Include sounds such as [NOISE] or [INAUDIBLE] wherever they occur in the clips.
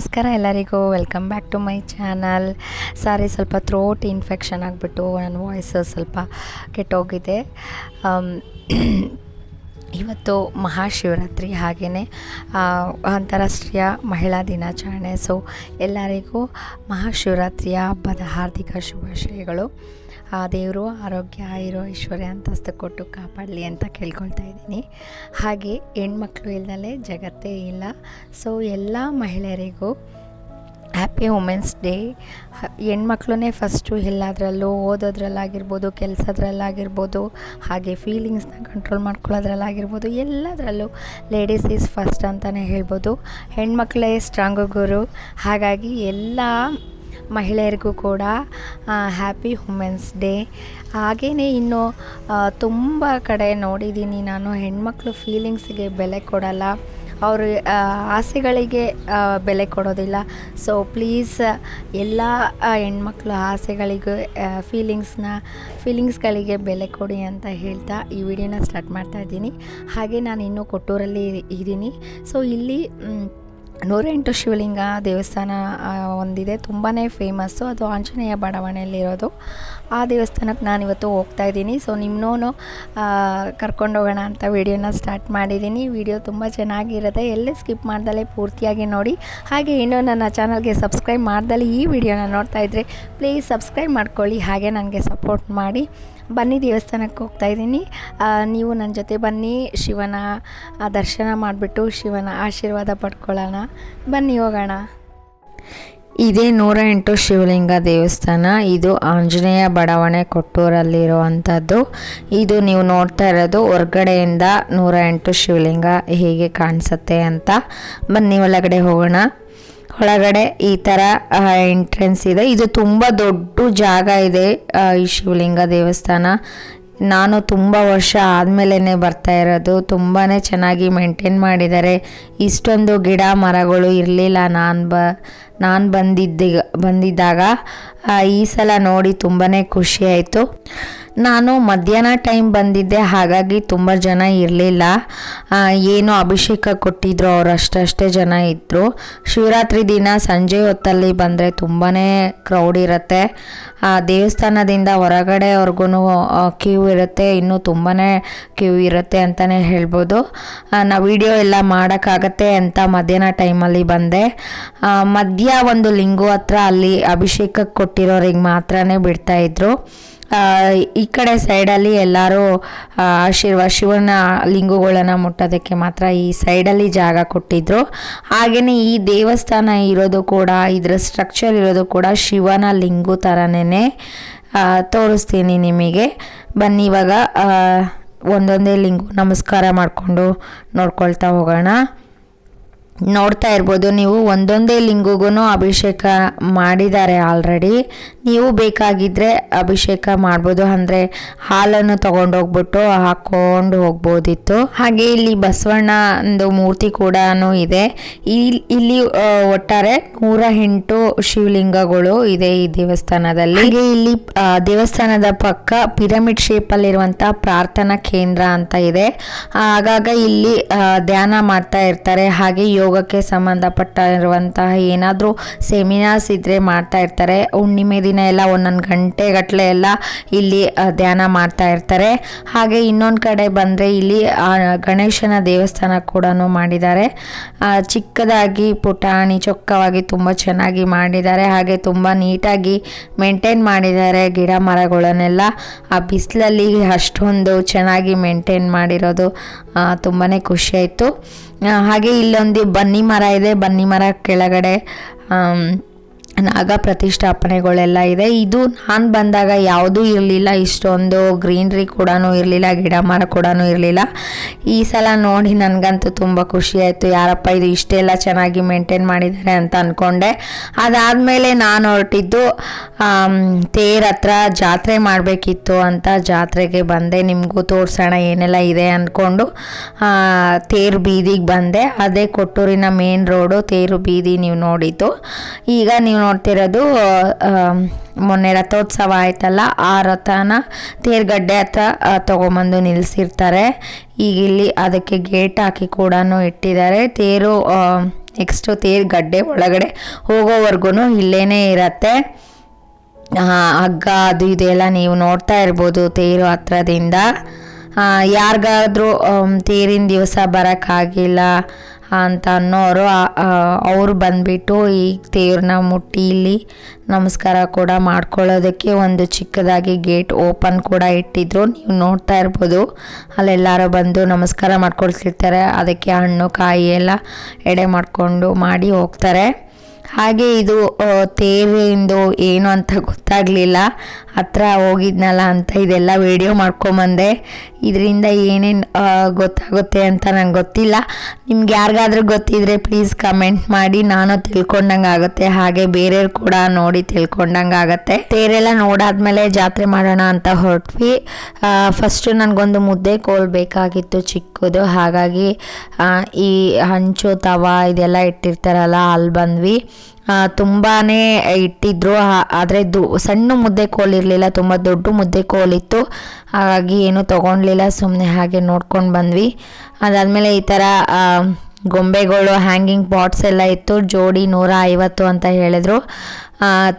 ನಮಸ್ಕಾರ ಎಲ್ಲರಿಗೂ. Welcome back to my channel sorry ಸ್ವಲ್ಪ ಥ್ರೋಟ್ ಇನ್ಫೆಕ್ಷನ್ ಆಗಿಬಿಟ್ಟು ನನ್ನ ವಾಯ್ಸ್ ಸ್ವಲ್ಪ ಕೆಟ್ಟೋಗಿದೆ. ಆಮ್, [CLEARS THROAT] ಇವತ್ತು ಮಹಾಶಿವರಾತ್ರಿ ಹಾಗೆಯೇ ಅಂತಾರಾಷ್ಟ್ರೀಯ ಮಹಿಳಾ ದಿನಾಚರಣೆ. ಸೊ ಎಲ್ಲರಿಗೂ ಮಹಾಶಿವರಾತ್ರಿಯ ಹಬ್ಬದ ಹಾರ್ದಿಕ ಶುಭಾಶಯಗಳು. ಆ ದೇವರು ಆರೋಗ್ಯ ಆಯುರೋ ಐಶ್ವರ್ಯ ಅಂತಸ್ತು ಕೊಟ್ಟು ಕಾಪಾಡಲಿ ಅಂತ ಕೇಳ್ಕೊಳ್ತಾ ಇದ್ದೀನಿ. ಹಾಗೆ ಹೆಣ್ಮಕ್ಳು ಇಲ್ಲದಲೇ ಜಗತ್ತೇ ಇಲ್ಲ. ಸೊ ಎಲ್ಲ ಮಹಿಳೆಯರಿಗೂ ಹ್ಯಾಪಿ ವುಮೆನ್ಸ್ ಡೇ ಹೆಣ್ಮಕ್ಳೂ ಫಸ್ಟು ಎಲ್ಲದರಲ್ಲೂ ಓದೋದ್ರಲ್ಲಾಗಿರ್ಬೋದು, ಕೆಲಸದ್ರಲ್ಲಾಗಿರ್ಬೋದು, ಹಾಗೆ ಫೀಲಿಂಗ್ಸ್ನ ಕಂಟ್ರೋಲ್ ಮಾಡ್ಕೊಳ್ಳೋದ್ರಲ್ಲಾಗಿರ್ಬೋದು, ಎಲ್ಲದರಲ್ಲೂ ಲೇಡೀಸ್ ಈಸ್ ಫಸ್ಟ್ ಅಂತಲೇ ಹೇಳ್ಬೋದು. ಹೆಣ್ಮಕ್ಳೇ ಸ್ಟ್ರಾಂಗು ಗುರು. ಹಾಗಾಗಿ ಎಲ್ಲ ಮಹಿಳೆಯರಿಗೂ ಕೂಡ ಹ್ಯಾಪಿ ವುಮೆನ್ಸ್ ಡೇ ಹಾಗೆಯೇ ಇನ್ನು ತುಂಬ ಕಡೆ ನೋಡಿದ್ದೀನಿ ನಾನು, ಹೆಣ್ಮಕ್ಳು ಫೀಲಿಂಗ್ಸಿಗೆ ಬೆಲೆ ಕೊಡಲ್ಲ. ಅವರು ಆಸೆಗಳಿಗೆ ಬೆಲೆ ಕೊಡೋದಿಲ್ಲ. ಸೊ ಪ್ಲೀಸ್ ಎಲ್ಲ ಹೆಣ್ಮಕ್ಳು ಆಸೆಗಳಿಗೂ ಫೀಲಿಂಗ್ಸ್ನ ಫೀಲಿಂಗ್ಸ್ಗಳಿಗೆ ಬೆಲೆ ಕೊಡಿ ಅಂತ ಹೇಳ್ತಾ ಈ ವಿಡಿಯೋನ ಸ್ಟಾರ್ಟ್ ಮಾಡ್ತಾ ಇದ್ದೀನಿ. ಹಾಗೆ ನಾನು ಇನ್ನೂ ಕೊಟ್ಟೂರಲ್ಲಿ ಇದ್ದೀನಿ. ಸೊ ಇಲ್ಲಿ ನೂರೆಂಟು ಶಿವಲಿಂಗ ದೇವಸ್ಥಾನ ಒಂದಿದೆ. ತುಂಬಾ ಫೇಮಸ್ಸು ಅದು ಆಂಜನೇಯ ಬಡಾವಣೆಯಲ್ಲಿರೋದು. ಆ ದೇವಸ್ಥಾನಕ್ಕೆ ನಾನಿವತ್ತು ಹೋಗ್ತಾ ಇದ್ದೀನಿ. ಸೊ ನಿಮ್ಮನ್ನೂ ಕರ್ಕೊಂಡೋಗೋಣ ಅಂತ ವಿಡಿಯೋನ ಸ್ಟಾರ್ಟ್ ಮಾಡಿದ್ದೀನಿ. ವಿಡಿಯೋ ತುಂಬ ಚೆನ್ನಾಗಿರುತ್ತೆ. ಎಲ್ಲೇ ಸ್ಕಿಪ್ ಮಾಡ್ದಲೇ ಪೂರ್ತಿಯಾಗಿ ನೋಡಿ. ಹಾಗೆ ಇನ್ನೂ ನನ್ನ ಚಾನಲ್ಗೆ ಸಬ್ಸ್ಕ್ರೈಬ್ ಮಾಡ್ದಲೇ ಈ ವಿಡಿಯೋನ ನೋಡ್ತಾ ಇದ್ದರೆ ಪ್ಲೀಸ್ ಸಬ್ಸ್ಕ್ರೈಬ್ ಮಾಡ್ಕೊಳ್ಳಿ. ಹಾಗೆ ನನಗೆ ಸಪೋರ್ಟ್ ಮಾಡಿ. ಬನ್ನಿ ದೇವಸ್ಥಾನಕ್ಕೆ ಹೋಗ್ತಾ ಇದ್ದೀನಿ. ನೀವು ನನ್ನ ಜೊತೆ ಬನ್ನಿ, ಶಿವನ ದರ್ಶನ ಮಾಡಿಬಿಟ್ಟು ಶಿವನ ಆಶೀರ್ವಾದ ಪಡ್ಕೊಳ್ಳೋಣ. ಬನ್ನಿ ಹೋಗೋಣ. ಇದೇ ನೂರ ಎಂಟು ಶಿವಲಿಂಗ ದೇವಸ್ಥಾನ. ಇದು ಆಂಜನೇಯ ಬಡಾವಣೆ ಕೊಟ್ಟೂರಲ್ಲಿರುವಂಥದ್ದು. ಇದು ನೀವು ನೋಡ್ತಾ ಇರೋದು ಹೊರ್ಗಡೆಯಿಂದ ನೂರ ಎಂಟು ಶಿವಲಿಂಗ ಹೇಗೆ ಕಾಣಿಸುತ್ತೆ ಅಂತ. ಬನ್ನಿ ಒಳಗಡೆ ಹೋಗೋಣ. ಒಳಗಡೆ ಈ ಥರ ಎಂಟ್ರೆನ್ಸ್ ಇದೆ. ಇದು ತುಂಬ ದೊಡ್ಡ ಜಾಗ ಇದೆ ಈ ಶಿವಲಿಂಗ ದೇವಸ್ಥಾನ. ನಾನು ತುಂಬ ವರ್ಷ ಆದಮೇಲೆ ಬರ್ತಾ ಇರೋದು. ತುಂಬಾ ಚೆನ್ನಾಗಿ ಮೇಂಟೈನ್ ಮಾಡಿದ್ದಾರೆ. ಇಷ್ಟೊಂದು ಗಿಡ ಮರಗಳು ಇರಲಿಲ್ಲ ನಾನು ಬ, ನಾನು ಬಂದಿದ್ದ, ಬಂದಿದ್ದಾಗ. ಈ ಸಲ ನೋಡಿ ತುಂಬಾ ಖುಷಿಯಾಯಿತು ನಾನು ಮಧ್ಯಾಹ್ನ ಟೈಮ್ ಬಂದಿದ್ದೆ, ಹಾಗಾಗಿ ತುಂಬ ಜನ ಇರಲಿಲ್ಲ. ಏನು ಅಭಿಷೇಕ ಕೊಟ್ಟಿದ್ರು ಅವ್ರು, ಅಷ್ಟಷ್ಟೇ ಜನ ಇದ್ದರು ಶಿವರಾತ್ರಿ ದಿನ ಸಂಜೆ ಹೊತ್ತಲ್ಲಿ ಬಂದರೆ ತುಂಬಾ ಕ್ರೌಡ್ ಇರುತ್ತೆ. ದೇವಸ್ಥಾನದಿಂದ ಹೊರಗಡೆವರೆಗೂ ಕ್ಯೂ ಇರುತ್ತೆ. ಇನ್ನೂ ತುಂಬಾ ಕ್ಯೂ ಇರುತ್ತೆ ಅಂತಲೇ ಹೇಳ್ಬೋದು. ನಾವು ವಿಡಿಯೋ ಎಲ್ಲ ಮಾಡೋಕ್ಕಾಗತ್ತೆ ಅಂತ ಮಧ್ಯಾಹ್ನ ಟೈಮಲ್ಲಿ ಬಂದೆ. ಮಧ್ಯ ಒಂದು ಲಿಂಗು ಹತ್ರ ಅಲ್ಲಿ ಅಭಿಷೇಕಕ್ಕೆ ಕೊಟ್ಟಿರೋರಿಗೆ ಮಾತ್ರನೇ ಬಿಡ್ತಾಯಿದ್ರು ಈ ಕಡೆ ಸೈಡಲ್ಲಿ ಎಲ್ಲರೂ ಆಶೀರ್ವಾದ ಶಿವನ ಲಿಂಗಗಳನ್ನು ಮುಟ್ಟೋದಕ್ಕೆ ಮಾತ್ರ ಈ ಸೈಡಲ್ಲಿ ಜಾಗ ಕೊಟ್ಟಿದ್ರು. ಹಾಗೆಯೇ ಈ ದೇವಸ್ಥಾನ ಇರೋದು ಕೂಡ, ಇದರ ಸ್ಟ್ರಕ್ಚರ್ ಇರೋದು ಕೂಡ ಶಿವನ ಲಿಂಗು ಥರನೇ ತೋರಿಸ್ತೀನಿ ನಿಮಗೆ. ಬನ್ನಿ ಇವಾಗ ಒಂದೊಂದೇ ಲಿಂಗು ನಮಸ್ಕಾರ ಮಾಡಿಕೊಂಡು ನೋಡ್ಕೊಳ್ತಾ ಹೋಗೋಣ. ನೋಡ್ತಾ ಇರ್ಬೋದು. ನೀವು ಒಂದೊಂದೇ ಲಿಂಗುಗೂ ಅಭಿಷೇಕ ಮಾಡಿದ್ದಾರೆ ಆಲ್ರೆಡಿ. ನೀವು ಬೇಕಾಗಿದ್ದರೆ ಅಭಿಷೇಕ ಮಾಡ್ಬೋದು. ಅಂದರೆ ಹಾಲನ್ನು ತಗೊಂಡೋಗ್ಬಿಟ್ಟು ಹಾಕ್ಕೊಂಡು ಹೋಗ್ಬೋದಿತ್ತು. ಹಾಗೆ ಇಲ್ಲಿ ಬಸವಣ್ಣಂದು ಮೂರ್ತಿ ಕೂಡ ಇದೆ. ಇಲ್ಲಿ ಒಟ್ಟಾರೆ ನೂರ ಎಂಟು ಶಿವಲಿಂಗಗಳು ಇದೆ ಈ ದೇವಸ್ಥಾನದಲ್ಲಿ. ಹಾಗೆ ಇಲ್ಲಿ ದೇವಸ್ಥಾನದ ಪಕ್ಕ ಪಿರಮಿಡ್ ಶೇಪಲ್ಲಿರುವಂಥ ಪ್ರಾರ್ಥನಾ ಕೇಂದ್ರ ಅಂತ ಇದೆ. ಆಗಾಗ ಇಲ್ಲಿ ಧ್ಯಾನ ಮಾಡ್ತಾ ಇರ್ತಾರೆ. ಹಾಗೆ ಯೋಗಕ್ಕೆ ಸಂಬಂಧಪಟ್ಟ ಇರುವಂತಹ ಏನಾದರೂ ಸೆಮಿನಾರ್ಸ್ ಇದ್ದರೆ ಮಾಡ್ತಾ ಇರ್ತಾರೆ. ಹುಣ್ಣಿಮೆ ದಿನ ಎಲ್ಲ ಒಂದೊಂದು ಗಂಟೆ ಗಟ್ಟಲೆ ಎಲ್ಲ ಇಲ್ಲಿ ಧ್ಯಾನ ಮಾಡ್ತಾ ಇರ್ತಾರೆ. ಹಾಗೆ ಇನ್ನೊಂದು ಕಡೆ ಬಂದರೆ ಇಲ್ಲಿ ಗಣೇಶನ ದೇವಸ್ಥಾನ ಕೂಡ ಮಾಡಿದ್ದಾರೆ. ಚಿಕ್ಕದಾಗಿ ಪುಟಾಣಿ ಚೊಕ್ಕವಾಗಿ ತುಂಬ ಚೆನ್ನಾಗಿ ಮಾಡಿದ್ದಾರೆ. ಹಾಗೆ ತುಂಬ ನೀಟಾಗಿ ಮೇಂಟೈನ್ ಮಾಡಿದ್ದಾರೆ ಗಿಡ ಮರಗಳನ್ನೆಲ್ಲ. ಆ ಬಿಸಿಲಲ್ಲಿ ಅಷ್ಟೊಂದು ಚೆನ್ನಾಗಿ ಮೇಂಟೈನ್ ಮಾಡಿರೋದು ತುಂಬಾ ಖುಷಿಯಾಯಿತು. ಹಾಗೆ ಇಲ್ಲೊಂದು ಬನ್ನಿ ಮರ ಇದೆ ಬನ್ನಿ ಮರ ಕೆಳಗಡೆ ನಾಗ ಪ್ರತಿಷ್ಠಾಪನೆಗಳೆಲ್ಲ ಇದೆ. ಇದು ನಾನು ಬಂದಾಗ ಯಾವುದೂ ಇರಲಿಲ್ಲ. ಇಷ್ಟೊಂದು ಗ್ರೀನ್ರಿ ಕೂಡ ಇರಲಿಲ್ಲ. ಗಿಡ ಮರ ಕೂಡ ಇರಲಿಲ್ಲ. ಈ ಸಲ ನೋಡಿ ನನಗಂತೂ ತುಂಬ ಖುಷಿ ಆಯಿತು. ಯಾರಪ್ಪ, ಇದು ಇಷ್ಟೆಲ್ಲ ಚೆನ್ನಾಗಿ ಮೇಂಟೈನ್ ಮಾಡಿದ್ದಾರೆ ಅಂತ ಅಂದ್ಕೊಂಡೆ ಅದಾದಮೇಲೆ ನಾನು ಹೊರಟಿದ್ದು ತೇರ್ ಹತ್ರ ಜಾತ್ರೆ ಮಾಡಬೇಕಿತ್ತು ಅಂತ ಜಾತ್ರೆಗೆ ಬಂದೆ. ನಿಮಗೂ ತೋರಿಸೋಣ, ಏನೆಲ್ಲ ಇದೆ ಅಂದ್ಕೊಂಡು ತೇರು ಬೀದಿಗೆ ಬಂದೆ. ಅದೇ ಕೊಟ್ಟೂರಿನ ಮೇನ್ ರೋಡು ತೇರು ಬೀದಿ ನೀವು ನೋಡಿದ್ದು. ಈಗ ನೀವು ನೋಡ್ತಿರೋದು ಮೊನ್ನೆ ರಥೋತ್ಸವ ಆಯ್ತಲ್ಲ, ಆ ರಥನ ತೇರ್ಗಡ್ಡೆ ಹತ್ರ ತೊಗೊಂಬಂದು ನಿಲ್ಲಿಸಿರ್ತಾರೆ ಈಗ ಇಲ್ಲಿ ಅದಕ್ಕೆ ಗೇಟ್ ಹಾಕಿ ಕೂಡ ಇಟ್ಟಿದ್ದಾರೆ. ತೇರು ನೆಕ್ಸ್ಟು ತೇರು ಗಡ್ಡೆ ಒಳಗಡೆ ಹೋಗೋವರೆಗೂ ಇಲ್ಲೇ ಇರತ್ತೆ. ಹಗ್ಗ ಅದು ಇದೆಲ್ಲ ನೀವು ನೋಡ್ತಾ ಇರ್ಬೋದು ತೇರು ಹತ್ರದಿಂದ. ಯಾರಿಗಾದರೂ ತೇರಿನ ದಿವಸ ಬರೋಕ್ಕಾಗಿಲ್ಲ ಅಂತ ಅನ್ನೋರು ಅವರು ಬಂದ್ಬಿಟ್ಟು ಈ ದೇವ್ರನ್ನ ಮುಟ್ಟಿ ಇಲ್ಲಿ ನಮಸ್ಕಾರ ಕೂಡ ಮಾಡ್ಕೊಳ್ಳೋದಕ್ಕೆ ಒಂದು ಚಿಕ್ಕದಾಗಿ ಗೇಟ್ ಓಪನ್ ಕೂಡ ಇಟ್ಟಿದ್ರು. ನೀವು ನೋಡ್ತಾ ಇರ್ಬೋದು, ಅಲ್ಲೆಲ್ಲರೂ ಬಂದು ನಮಸ್ಕಾರ ಮಾಡ್ಕೊಳ್ತಿರ್ತಾರೆ. ಅದಕ್ಕೆ ಹಣ್ಣು, ಕಾಯಿ ಎಲ್ಲ ಎಡೆ ಮಾಡಿಕೊಂಡು ಮಾಡಿ ಹೋಗ್ತಾರೆ. ಹಾಗೆ ಇದು ತೇರಿಂದು ಏನು ಅಂತ ಗೊತ್ತಾಗಲಿಲ್ಲ. ಹತ್ರ ಹೋಗಿದ್ನಲ್ಲ ಅಂತ ಇದೆಲ್ಲ ವಿಡಿಯೋ ಮಾಡ್ಕೊಂಬಂದೆ. ಇದರಿಂದ ಏನೇನು ಗೊತ್ತಾಗುತ್ತೆ ಅಂತ ನಂಗೆ ಗೊತ್ತಿಲ್ಲ. ನಿಮ್ಗೆ ಯಾರಿಗಾದ್ರೂ ಗೊತ್ತಿದ್ರೆ ಪ್ಲೀಸ್ ಕಮೆಂಟ್ ಮಾಡಿ, ನಾನು ತಿಳ್ಕೊಂಡಂಗೆ ಆಗುತ್ತೆ. ಹಾಗೆ ಬೇರೆಯವ್ರು ಕೂಡ ನೋಡಿ ತಿಳ್ಕೊಂಡಂಗೆ ಆಗುತ್ತೆ. ತೇರೆಲ್ಲ ನೋಡಾದ್ಮೇಲೆ ಜಾತ್ರೆ ಮಾಡೋಣ ಅಂತ ಹೊರಟ್ವಿ. ಫಸ್ಟು ನನಗೊಂದು ಮುದ್ದೆ ಕೋಲ್ ಬೇಕಾಗಿತ್ತು ಚಿಕ್ಕದು. ಹಾಗಾಗಿ ಈ ಹಂಚು, ತವ ಇದೆಲ್ಲ ಇಟ್ಟಿರ್ತಾರಲ್ಲ, ಅಲ್ಲಿ ಬಂದ್ವಿ. ತುಂಬಾ ಇಟ್ಟಿದ್ರು. ಆದರೆ ದು, ಸಣ್ಣ ಮುದ್ದೆ ಕೋಲ್ ಇರಲಿಲ್ಲ, ತುಂಬ ದೊಡ್ಡ ಮುದ್ದೆ ಕೋಲ್ ಇತ್ತು. ಹಾಗಾಗಿ ಏನೂ ತೊಗೊಳ್ಲಿಲ್ಲ ಸುಮ್ಮನೆ ಹಾಗೆ ನೋಡ್ಕೊಂಡು ಬಂದ್ವಿ. ಅದಾದಮೇಲೆ ಈ ಥರ ಗೊಂಬೆಗಳು ಹ್ಯಾಂಗಿಂಗ್ ಪಾಟ್ಸ್ ಎಲ್ಲ ಇತ್ತು. ಜೋಡಿ ನೂರ ಐವತ್ತು ಅಂತ ಹೇಳಿದ್ರು.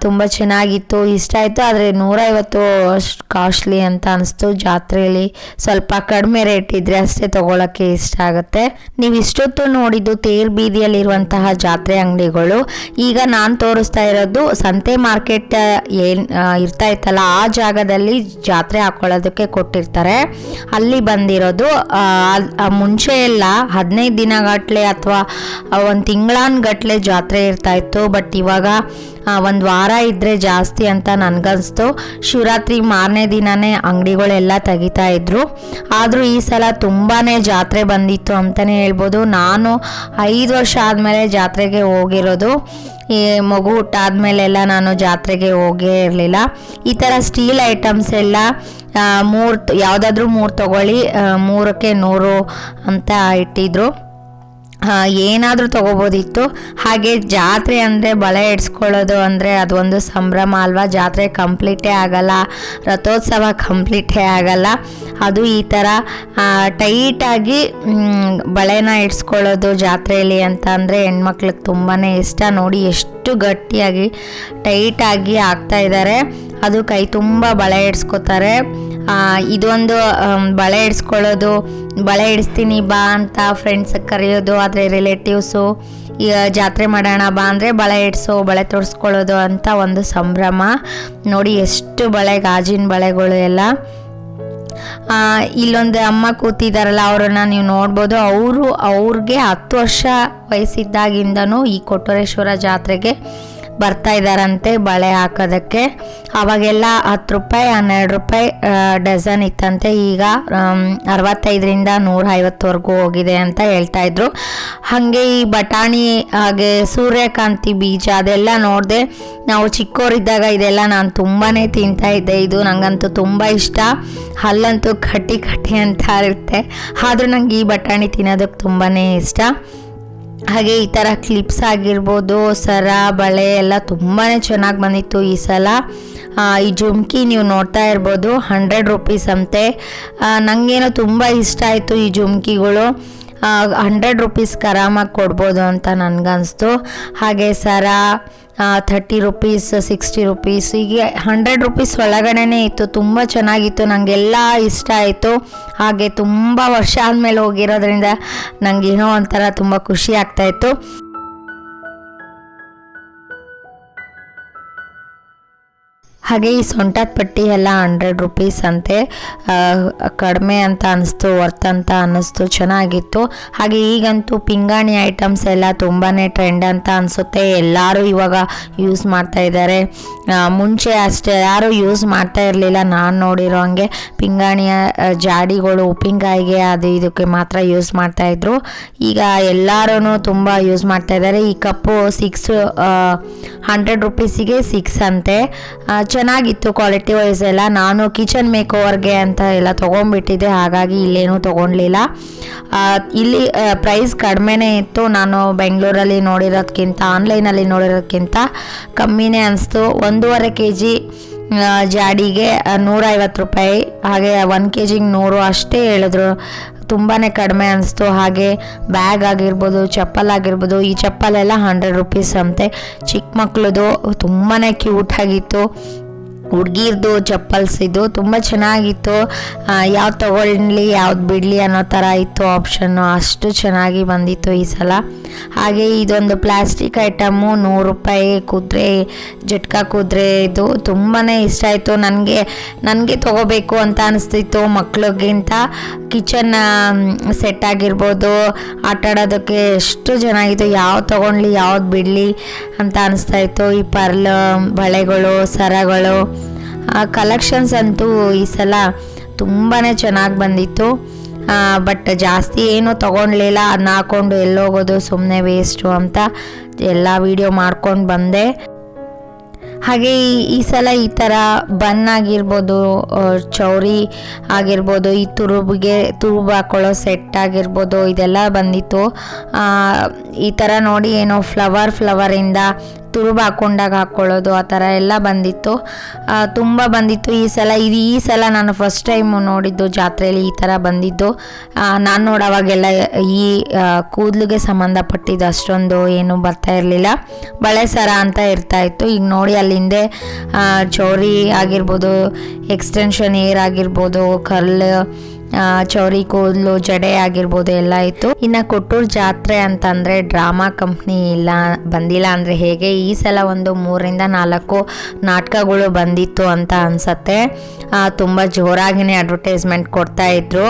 ತುಂಬ ಚೆನ್ನಾಗಿತ್ತು, ಇಷ್ಟ ಆಯಿತು. ಆದರೆ ನೂರೈವತ್ತು ಅಷ್ಟು ಕಾಸ್ಟ್ಲಿ ಅಂತ ಅನಿಸ್ತು ಜಾತ್ರೆಯಲ್ಲಿ ಸ್ವಲ್ಪ ಕಡಿಮೆ ರೇಟ್ ಇದ್ದರೆ ಅಷ್ಟೇ ತೊಗೊಳಕ್ಕೆ ಇಷ್ಟ ಆಗುತ್ತೆ. ನೀವು ಇಷ್ಟೊತ್ತು ನೋಡಿದ್ದು ತೇರ್ ಬೀದಿಯಲ್ಲಿರುವಂತಹ ಜಾತ್ರೆ ಅಂಗಡಿಗಳು. ಈಗ ನಾನು ತೋರಿಸ್ತಾ ಇರೋದು ಸಂತೆ ಮಾರ್ಕೆಟ್ ಏನು ಇರ್ತಾ ಇತ್ತಲ್ಲ, ಆ ಜಾಗದಲ್ಲಿ ಜಾತ್ರೆ ಹಾಕೊಳ್ಳೋದಕ್ಕೆ ಕೊಟ್ಟಿರ್ತಾರೆ. ಅಲ್ಲಿ ಬಂದಿರೋದು ಮುಂಚೆ ಎಲ್ಲ ಹದಿನೈದು ದಿನಗಟ್ಟಲೆ ಅಥವಾ ಒಂದು ತಿಂಗಳಾನ್ಗಟ್ಲೆ ಜಾತ್ರೆ ಇರ್ತಾ ಇತ್ತು. ಬಟ್ ಇವಾಗ ಒಂದು ವಾರ ಇದ್ದರೆ ಜಾಸ್ತಿ ಅಂತ ನನಗನ್ಸ್ತು. ಶಿವರಾತ್ರಿ ಮಾರನೇ ದಿನವೇ ಅಂಗಡಿಗಳೆಲ್ಲ ತೆಗಿತಾ ಇದ್ರು. ಆದರೂ ಈ ಸಲ ತುಂಬಾ ಜಾತ್ರೆ ಬಂದಿತ್ತು ಅಂತಲೇ ಹೇಳ್ಬೋದು. ನಾನು ಐದು ವರ್ಷ ಆದಮೇಲೆ ಜಾತ್ರೆಗೆ ಹೋಗಿರೋದು. ಈ ಮಗು ಹುಟ್ಟಾದ್ಮೇಲೆಲ್ಲ ನಾನು ಜಾತ್ರೆಗೆ ಹೋಗೇ ಇರಲಿಲ್ಲ. ಈ ಥರ ಸ್ಟೀಲ್ ಐಟಮ್ಸ್ ಎಲ್ಲ ಮೂರು ಯಾವುದಾದ್ರೂ ಮೂರು ತಗೊಳ್ಳಿ ಮೂರಕ್ಕೆ ನೂರು ಅಂತ ಇಟ್ಟಿದ್ರು. ಏನಾದರೂ ತೊಗೋಬೋದಿತ್ತು. ಹಾಗೆ ಜಾತ್ರೆ ಅಂದರೆ ಬಳೆ ಇಡ್ಸ್ಕೊಳ್ಳೋದು ಅಂದರೆ ಅದೊಂದು ಸಂಭ್ರಮ ಅಲ್ವಾ? ಜಾತ್ರೆ ಕಂಪ್ಲೀಟೇ ಆಗಲ್ಲ. ರಥೋತ್ಸವ ಕಂಪ್ಲೀಟೇ ಆಗಲ್ಲ. ಅದು ಈ ಥರ ಟೈಟಾಗಿ ಬಳೆನ ಇಡ್ಸ್ಕೊಳ್ಳೋದು ಜಾತ್ರೆಯಲ್ಲಿ ಅಂತ ಅಂದರೆ ಹೆಣ್ಮಕ್ಳಿಗೆ ತುಂಬಾ ಇಷ್ಟ. ನೋಡಿ ಎಷ್ಟು ಗಟ್ಟಿಯಾಗಿ, ಟೈಟಾಗಿ ಆಗ್ತಾ ಇದ್ದಾರೆ ಅದು ಕೈ ತುಂಬ ಬಳೆ ಇಡ್ಸ್ಕೊತಾರೆ ಇದೊಂದು ಬಳೆ ಇಡ್ಸ್ಕೊಳ್ಳೋದು ಬಳೆ ಇಡಿಸ್ತೀನಿ ಬಾ ಅಂತ ಫ್ರೆಂಡ್ಸ್ ಕರೆಯೋದು, ಆದರೆ ರಿಲೇಟಿವ್ಸು ಜಾತ್ರೆ ಮಾಡೋಣ ಬಾ ಅಂದರೆ ಬಳೆ ಇಡ್ಸೋ ಬಳೆ ತೊಡಿಸ್ಕೊಳ್ಳೋದು ಅಂತ ಒಂದು ಸಂಭ್ರಮ. ನೋಡಿ ಎಷ್ಟು ಬಳೆ, ಗಾಜಿನ ಬಳೆಗಳು ಎಲ್ಲ. ಇಲ್ಲೊಂದು ಅಮ್ಮ ಕೂತಿದಾರಲ್ಲ ಅವರನ್ನ ನೀವು ನೋಡ್ಬೋದು. ಅವರು ಅವ್ರಿಗೆ ಹತ್ತು ವರ್ಷ ವಯಸ್ಸಿದ್ದಾಗಿಂದನೂ ಈ ಕೊಟ್ಟೋರೇಶ್ವರ ಜಾತ್ರೆಗೆ ಬರ್ತಾ ಇದ್ದಾರಂತೆ ಬಳೆ ಹಾಕೋದಕ್ಕೆ. ಅವಾಗೆಲ್ಲ ಹತ್ತು ರೂಪಾಯಿ, ಹನ್ನೆರಡು ರೂಪಾಯಿ ಡಜನ್ ಇತ್ತಂತೆ. ಈಗ ಅರವತ್ತೈದರಿಂದ ನೂರ ಐವತ್ತವರೆಗೂ ಹೋಗಿದೆ ಅಂತ ಹೇಳ್ತಾ ಇದ್ರು. ಹಾಗೆ ಈ ಬಟಾಣಿ, ಹಾಗೆ ಸೂರ್ಯಕಾಂತಿ ಬೀಜ ಅದೆಲ್ಲ ನೋಡಿದೆ ನಾವು ಚಿಕ್ಕವರಿದ್ದಾಗ ಇದೆಲ್ಲ ನಾನು ತುಂಬಾ ತಿಂತಾ ಇದ್ದೆ. ಇದು ನನಗಂತೂ ತುಂಬ ಇಷ್ಟ. ಅಲ್ಲಂತೂ ಕಟ್ಟಿ ಕಟ್ಟಿ ಅಂತ ಇರುತ್ತೆ ಆದರೂ ನಂಗೆ ಈ ಬಟಾಣಿ ತಿನ್ನೋದಕ್ಕೆ ತುಂಬಾ ಇಷ್ಟ. ಹಾಗೆ ಈ ಥರ ಕ್ಲಿಪ್ಸ್ ಆಗಿರ್ಬೋದು, ಸರ, ಬಳೆ ಎಲ್ಲ ತುಂಬಾ ಚೆನ್ನಾಗಿ ಬಂದಿತ್ತು ಈ ಸಲ. ಈ ಜುಮ್ಕಿ ನೀವು ನೋಡ್ತಾ ಇರ್ಬೋದು ಹಂಡ್ರೆಡ್ ರುಪೀಸ್ ಅಂತೆ. ನನಗೇನೋ ತುಂಬ ಇಷ್ಟ ಆಯಿತು ಈ ಜುಮ್ಕಿಗಳು. ಹಂಡ್ರೆಡ್ ರುಪೀಸ್ ಆರಾಮಾಗಿ ಕೊಡ್ಬೋದು ಅಂತ ನನಗನ್ನಿಸ್ತು ಹಾಗೆ ಸರ ಥರ್ಟಿ ರುಪೀಸ್ ಸಿಕ್ಸ್ಟಿ ರುಪೀಸ್ ಹೀಗೆ ಹಂಡ್ರೆಡ್ ರುಪೀಸ್ ಒಳಗಡೆನೇ ಇತ್ತು, ತುಂಬ ಚೆನ್ನಾಗಿತ್ತು ನನಗೆಲ್ಲ ಇಷ್ಟ ಆಯಿತು. ಹಾಗೆ ತುಂಬ ವರ್ಷ ಆದಮೇಲೆ ಹೋಗಿರೋದ್ರಿಂದ ನನಗೇನೋ ಒಂಥರ ತುಂಬ ಖುಷಿ ಆಗ್ತಾಯಿತ್ತು ಹಾಗೆ ಈ ಸೊಂಟದ ಪಟ್ಟಿ ಎಲ್ಲ ಹಂಡ್ರೆಡ್ ರುಪೀಸ್ ಅಂತೆ. ಕಡಿಮೆ ಅಂತ ಅನ್ನಿಸ್ತು ವರ್ತ್ ಅಂತ ಅನ್ನಿಸ್ತು ಚೆನ್ನಾಗಿತ್ತು. ಹಾಗೆ ಈಗಂತೂ ಪಿಂಗಾಣಿ ಐಟಮ್ಸ್ ಎಲ್ಲ ತುಂಬಾ ಟ್ರೆಂಡ್ ಅಂತ ಅನಿಸುತ್ತೆ. ಎಲ್ಲರೂ ಇವಾಗ ಯೂಸ್ ಮಾಡ್ತಾ ಇದ್ದಾರೆ ಮುಂಚೆ ಅಷ್ಟೇ ಯಾರು ಯೂಸ್ ಮಾಡ್ತಾ ಇರಲಿಲ್ಲ. ನಾನು ನೋಡಿರೋ ಹಂಗೆ ಪಿಂಗಾಣಿಯ ಜಾಡಿಗಳು ಉಪ್ಪಿನಕಾಯಿಗೆ ಅದು ಇದಕ್ಕೆ ಮಾತ್ರ ಯೂಸ್ ಮಾಡ್ತಾ ಇದ್ರು. ಈಗ ಎಲ್ಲರೂ ತುಂಬ ಯೂಸ್ ಮಾಡ್ತಾ ಇದ್ದಾರೆ ಈ ಕಪ್ಪು ಸಿಕ್ಸ್ ಹಂಡ್ರೆಡ್ ರುಪೀಸಿಗೆ ಸಿಕ್ಸ್ ಅಂತೆ. ಆ, ಚೆನ್ನಾಗಿತ್ತು ಕ್ವಾಲಿಟಿ ವೈಸ್ ಎಲ್ಲ. ನಾನು ಕಿಚನ್ ಮೇಕ್ ಓವರ್ಗೆ ಅಂತ ಎಲ್ಲ ತೊಗೊಂಡ್ಬಿಟ್ಟಿದ್ದೆ, ಹಾಗಾಗಿ ಇಲ್ಲೇನೂ ತೊಗೊಳ್ಲಿಲ್ಲ ಇಲ್ಲಿ ಪ್ರೈಸ್ ಕಡಿಮೆನೇ ಇತ್ತು. ನಾನು ಬೆಂಗಳೂರಲ್ಲಿ ನೋಡಿರೋದಕ್ಕಿಂತ ಆನ್ಲೈನಲ್ಲಿ ನೋಡಿರೋದಕ್ಕಿಂತ ಕಮ್ಮಿನೇ ಅನಿಸ್ತು. ಒಂದೂವರೆ ಕೆ ಜಿ ಜಾಡಿಗೆ ನೂರೈವತ್ತು ರೂಪಾಯಿ. ಹಾಗೆ ಒನ್ ಕೆ ಜಿಗೆ ನೂರು ಅಷ್ಟೇ ಹೇಳಿದ್ರು. ತುಂಬಾ ಕಡಿಮೆ ಅನಿಸ್ತು. ಹಾಗೆ ಬ್ಯಾಗ್ ಆಗಿರ್ಬೋದು, ಚಪ್ಪಲ್ ಆಗಿರ್ಬೋದು, ಈ ಚಪ್ಪಲೆಲ್ಲ ಹಂಡ್ರೆಡ್ ರುಪೀಸ್ ಅಂತೆ. ಚಿಕ್ಕ ಮಕ್ಕಳದು ತುಂಬಾ ಕ್ಯೂಟ್ ಆಗಿತ್ತು. ಹುಡ್ಗಿರ್ದು ಚಪ್ಪಲ್ಸ್ ಇದು ತುಂಬ ಚೆನ್ನಾಗಿತ್ತು. ಯಾವ್ದು ತಗೊಳ್ಳಿ ಯಾವ್ದು ಬಿಡಲಿ ಅನ್ನೋ ಥರ ಇತ್ತು ಆಪ್ಷನ್ನು ಅಷ್ಟು ಚೆನ್ನಾಗಿ ಬಂದಿತ್ತು ಈ ಸಲ. ಹಾಗೆ ಇದೊಂದು ಪ್ಲಾಸ್ಟಿಕ್ ಐಟಮು ನೂರು ರೂಪಾಯಿ ಕುದುರೆ, ಜಟ್ಕಾ ಕುದುರೆ ಇದು ತುಂಬಾ ಇಷ್ಟ ಆಯಿತು. ನನಗೆ ನನಗೆ ತಗೋಬೇಕು ಅಂತ ಅನಿಸ್ತಿತ್ತು ಮಕ್ಳಿಗಿಂತ. ಕಿಚನ್ ಸೆಟ್ ಆಗಿರ್ಬೋದು, ಆಟ ಆಡೋದಕ್ಕೆ ಎಷ್ಟು ಚೆನ್ನಾಗಿತ್ತು. ಯಾವ್ದು ತೊಗೊಂಡ್ಲಿ ಯಾವ್ದು ಬಿಡಲಿ ಅಂತ ಅನಿಸ್ತಾ ಇತ್ತು. ಈ ಪರ್ಲ್, ಬಳೆಗಳು, ಸರಗಳು ಕಲೆಕ್ಷನ್ಸ್ ಅಂತೂ ಈ ಸಲ ತುಂಬಾ ಚೆನ್ನಾಗಿ ಬಂದಿತ್ತು. ಬಟ್ ಜಾಸ್ತಿ ಏನೂ ತೊಗೊಳ್ಲಿಲ್ಲ ಅದನ್ನ ಹಾಕ್ಕೊಂಡು ಎಲ್ಲೋಗೋದು ಸುಮ್ಮನೆ ವೇಸ್ಟು ಅಂತ ಎಲ್ಲ ವೀಡಿಯೋ ಮಾಡ್ಕೊಂಡು ಬಂದೆ. ಹಾಗೆ ಈ ಸಲ ಈ ಥರ ಬನ್ ಆಗಿರ್ಬೋದು ಚೌರಿ ಆಗಿರ್ಬೋದು, ಈ ತುರುಬಿಗೆ ತುರುಬ್ ಹಾಕೊಳ್ಳೋ ಸೆಟ್ ಆಗಿರ್ಬೋದು, ಇದೆಲ್ಲ ಬಂದಿತ್ತು. ಈ ಥರ ನೋಡಿ ಏನೋ ಫ್ಲವರ್ ಫ್ಲವರಿಂದ ತುರುಬು ಹಾಕೊಂಡಾಗ ಹಾಕ್ಕೊಳ್ಳೋದು ಆ ಥರ ಎಲ್ಲ ಬಂದಿತ್ತು. ತುಂಬ ಬಂದಿತ್ತು. ಈ ಸಲ, ಇದು ಈ ಸಲ ನಾನು ಫಸ್ಟ್ ಟೈಮು ನೋಡಿದ್ದು ಜಾತ್ರೆಯಲ್ಲಿ ಈ ಥರ ಬಂದಿದ್ದು. ನಾನು ನೋಡೋವಾಗೆಲ್ಲ ಈ ಕೂದಲಿಗೆ ಸಂಬಂಧಪಟ್ಟಿದ್ದು ಅಷ್ಟೊಂದು ಏನು ಬರ್ತಾ ಇರಲಿಲ್ಲ. ಬಳೆ ಸರ ಅಂತ ಇರ್ತಾ ಇತ್ತು. ಈಗ ನೋಡಿ ಅಲ್ಲಿಂದೆ ಚೌರಿ ಆಗಿರ್ಬೋದು ಎಕ್ಸ್ಟೆನ್ಷನ್ ಏರ್ ಆಗಿರ್ಬೋದು, ಕರ್ಲ್ ಚೌರಿ ಕೂದಲು ಜಡೆ ಆಗಿರ್ಬೋದು ಎಲ್ಲ ಇತ್ತು. ಇನ್ನು ಕೊಟ್ಟೂರು ಜಾತ್ರೆ ಅಂತಂದರೆ ಡ್ರಾಮಾ ಕಂಪ್ನಿ ಇಲ್ಲ, ಬಂದಿಲ್ಲ ಅಂದರೆ ಹೇಗೆ? ಈ ಸಲ ಒಂದು ಮೂರರಿಂದ ನಾಲ್ಕು ನಾಟಕಗಳು ಬಂದಿತ್ತು ಅಂತ ಅನ್ಸತ್ತೆ. ತುಂಬ ಜೋರಾಗಿನೇ ಅಡ್ವರ್ಟೈಸ್ಮೆಂಟ್ ಕೊಡ್ತಾ ಇದ್ರು.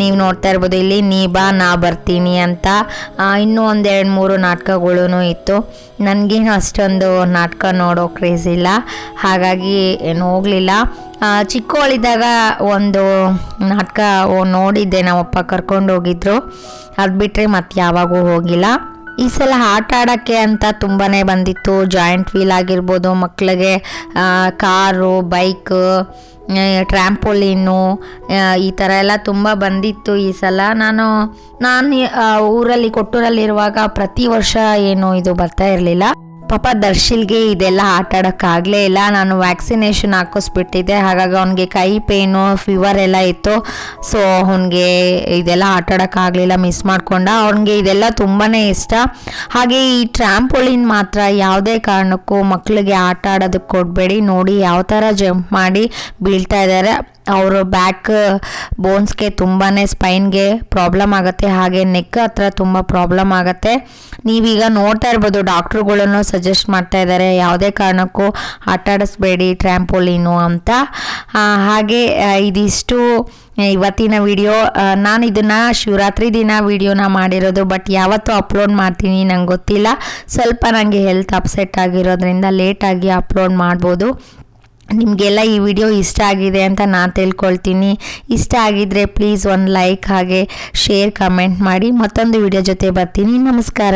ನೀವು ನೋಡ್ತಾ ಇರ್ಬೋದು, ಇಲ್ಲಿ ನೀ ಬಾ, ನಾ ಬರ್ತೀನಿ ಅಂತ. ಇನ್ನೂ ಇನ್ನೂ ಒಂದೆರಡು ಮೂರು ನಾಟಕಗಳೂ ಇತ್ತು. ನನಗೇನು ಅಷ್ಟೊಂದು ನಾಟಕ ನೋಡೋ ಕ್ರೇಜ್ ಇಲ್ಲ. ಹಾಗಾಗಿ ಏನು ಹೋಗಲಿಲ್ಲ. ಚಿಕ್ಕವಳಿದ್ದಾಗ ಒಂದು ನಾಟಕ ನೋಡಿದ್ದೆ. ನಮ್ಮಪ್ಪ ಕರ್ಕೊಂಡು ಹೋಗಿದ್ರು. ಅದು ಬಿಟ್ಟರೆ ಮತ್ತೆ ಯಾವಾಗೂ ಹೋಗಿಲ್ಲ. ಈ ಸಲ ಆಟ ಆಡೋಕ್ಕೆ ಅಂತ ತುಂಬಾ ಬಂದಿತ್ತು. ಜಾಯಿಂಟ್ ವೀಲ್ ಆಗಿರ್ಬೋದು ಮಕ್ಕಳಿಗೆ ಕಾರು, ಬೈಕ್ ಟ್ರ್ಯಾಂಪೋಲಿನ್ನು ಈ ಥರ ಎಲ್ಲ ತುಂಬ ಬಂದಿತ್ತು ಈ ಸಲ. ನಾನು ನಾನು ಊರಲ್ಲಿ, ಕೊಟ್ಟೂರಲ್ಲಿರುವಾಗ ಪ್ರತಿ ವರ್ಷ ಏನು ಇದು ಬರ್ತಾ ಇರಲಿಲ್ಲ. ಪಾಪ ದರ್ಶಿಲ್ಗೆ ಇದೆಲ್ಲ ಆಟ ಆಡೋಕ್ಕಾಗಲೇ ಇಲ್ಲ. ನಾನು ವ್ಯಾಕ್ಸಿನೇಷನ್ ಹಾಕಿಸ್ಬಿಟ್ಟಿದ್ದೆ. ಹಾಗಾಗಿ ಅವನಿಗೆ ಕೈ ಪೇನು ಫೀವರ್ ಎಲ್ಲ ಇತ್ತು. ಸೊ ಅವನಿಗೆ ಇದೆಲ್ಲ ಆಟ ಆಡೋಕ್ಕಾಗಲಿಲ್ಲ ಮಿಸ್ ಮಾಡ್ಕೊಂಡ. ಅವನಿಗೆ ಇದೆಲ್ಲ ತುಂಬಾ ಇಷ್ಟ. ಹಾಗೆ ಈ ಟ್ರ್ಯಾಂಪೋಲಿನ್ ಮಾತ್ರ ಯಾವುದೇ ಕಾರಣಕ್ಕೂ ಮಕ್ಕಳಿಗೆ ಆಟ ಆಡೋದಕ್ಕೆ ಕೊಡಬೇಡಿ ನೋಡಿ ಯಾವ ಥರ ಜಂಪ್ ಮಾಡಿ ಬೀಳ್ತಾ ಇದ್ದಾರೆ. ಅವರು ಬ್ಯಾಕ್ ಬೋನ್ಸ್ಗೆ ತುಂಬಾ ಸ್ಪೈನ್ಗೆ ಪ್ರಾಬ್ಲಮ್ ಆಗುತ್ತೆ. ಹಾಗೆ ನೆಕ್ ಹತ್ರ ತುಂಬ ಪ್ರಾಬ್ಲಮ್ ಆಗುತ್ತೆ. ನೀವೀಗ ನೋಡ್ತಾ ಇರ್ಬೋದು, ಡಾಕ್ಟ್ರುಗಳನ್ನು ಸಜೆಸ್ಟ್ ಮಾಡ್ತಾ ಇದ್ದಾರೆ ಯಾವುದೇ ಕಾರಣಕ್ಕೂ ಆಟ ಆಡಿಸ್ಬೇಡಿ ಟ್ರ್ಯಾಂಪೋಲಿನು ಅಂತ. ಹಾಗೆ ಇದಿಷ್ಟು ಇವತ್ತಿನ ವಿಡಿಯೋ ನಾನು ಇದನ್ನು ಶಿವರಾತ್ರಿ ದಿನ ವಿಡಿಯೋನ ಮಾಡಿರೋದು ಬಟ್ ಯಾವತ್ತೂ ಅಪ್ಲೋಡ್ ಮಾಡ್ತೀನಿ, ನಂಗೆ ಗೊತ್ತಿಲ್ಲ. ಸ್ವಲ್ಪ ನನಗೆ ಹೆಲ್ತ್ ಅಪ್ಸೆಟ್ ಆಗಿರೋದ್ರಿಂದ ಲೇಟಾಗಿ ಅಪ್ಲೋಡ್ ಮಾಡ್ಬೋದು. ನಿಮಗೆಲ್ಲ ಈ ವಿಡಿಯೋ ಇಷ್ಟ ಆಗಿದೆ ಅಂತ ನಾನು ತಿಳ್ಕೊಳ್ತೀನಿ. ಇಷ್ಟ ಆಗಿದ್ರೆ ಪ್ಲೀಸ್ ಒಂದು ಲೈಕ್ ಹಾಗೆ ಶೇರ್ ಕಮೆಂಟ್ ಮಾಡಿ. ಮತ್ತೊಂದು ವಿಡಿಯೋ ಜೊತೆ ಬರ್ತೀನಿ. ನಮಸ್ಕಾರ.